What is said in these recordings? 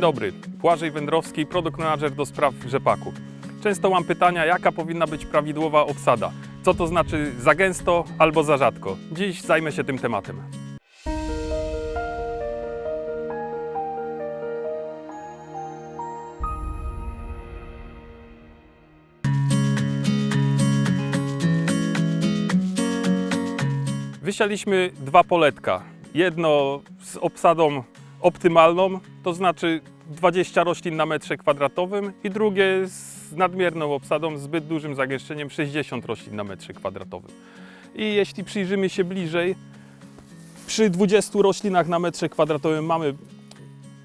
Dobry, Błażej Wędrowski, produkt manager do spraw rzepaku. Często mam pytania, jaka powinna być prawidłowa obsada. Co to znaczy za gęsto albo za rzadko? Dziś zajmę się tym tematem. Wysialiśmy dwa poletka. Jedno z obsadą optymalną, to znaczy 20 roślin na metrze kwadratowym i drugie z nadmierną obsadą, zbyt dużym zagęszczeniem 60 roślin na metrze kwadratowym. I jeśli przyjrzymy się bliżej, przy 20 roślinach na metrze kwadratowym mamy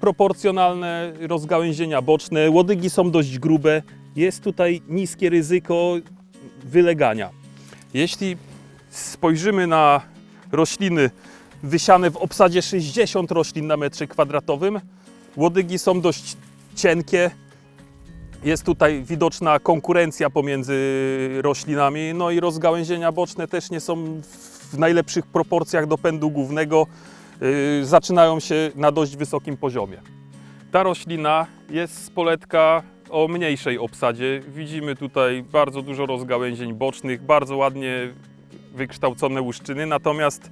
proporcjonalne rozgałęzienia boczne, łodygi są dość grube, jest tutaj niskie ryzyko wylegania. Jeśli spojrzymy na rośliny wysiane w obsadzie 60 roślin na metrze kwadratowym, łodygi są dość cienkie. Jest tutaj widoczna konkurencja pomiędzy roślinami, no i rozgałęzienia boczne też nie są w najlepszych proporcjach do pędu głównego, yy, zaczynają się na dość wysokim poziomie. Ta roślina jest z poletka o mniejszej obsadzie. Widzimy tutaj bardzo dużo rozgałęzień bocznych, bardzo ładnie wykształcone łuszczyny, natomiast y,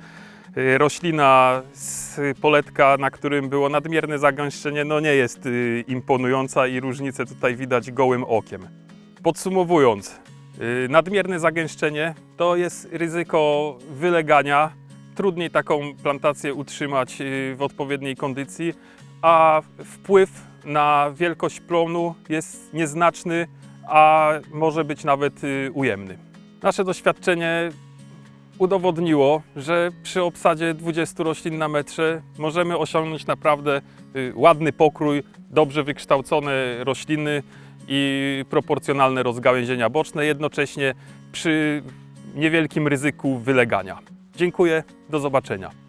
roślina z poletka, na którym było nadmierne zagęszczenie, no nie jest y, imponująca i różnicę tutaj widać gołym okiem. Podsumowując, y, nadmierne zagęszczenie to jest ryzyko wylegania. Trudniej taką plantację utrzymać y, w odpowiedniej kondycji, a wpływ na wielkość plonu jest nieznaczny, a może być nawet y, ujemny. Nasze doświadczenie udowodniło, że przy obsadzie 20 roślin na metrze możemy osiągnąć naprawdę y, ładny pokrój, dobrze wykształcone rośliny i proporcjonalne rozgałęzienia boczne, jednocześnie przy niewielkim ryzyku wylegania. Dziękuję, do zobaczenia.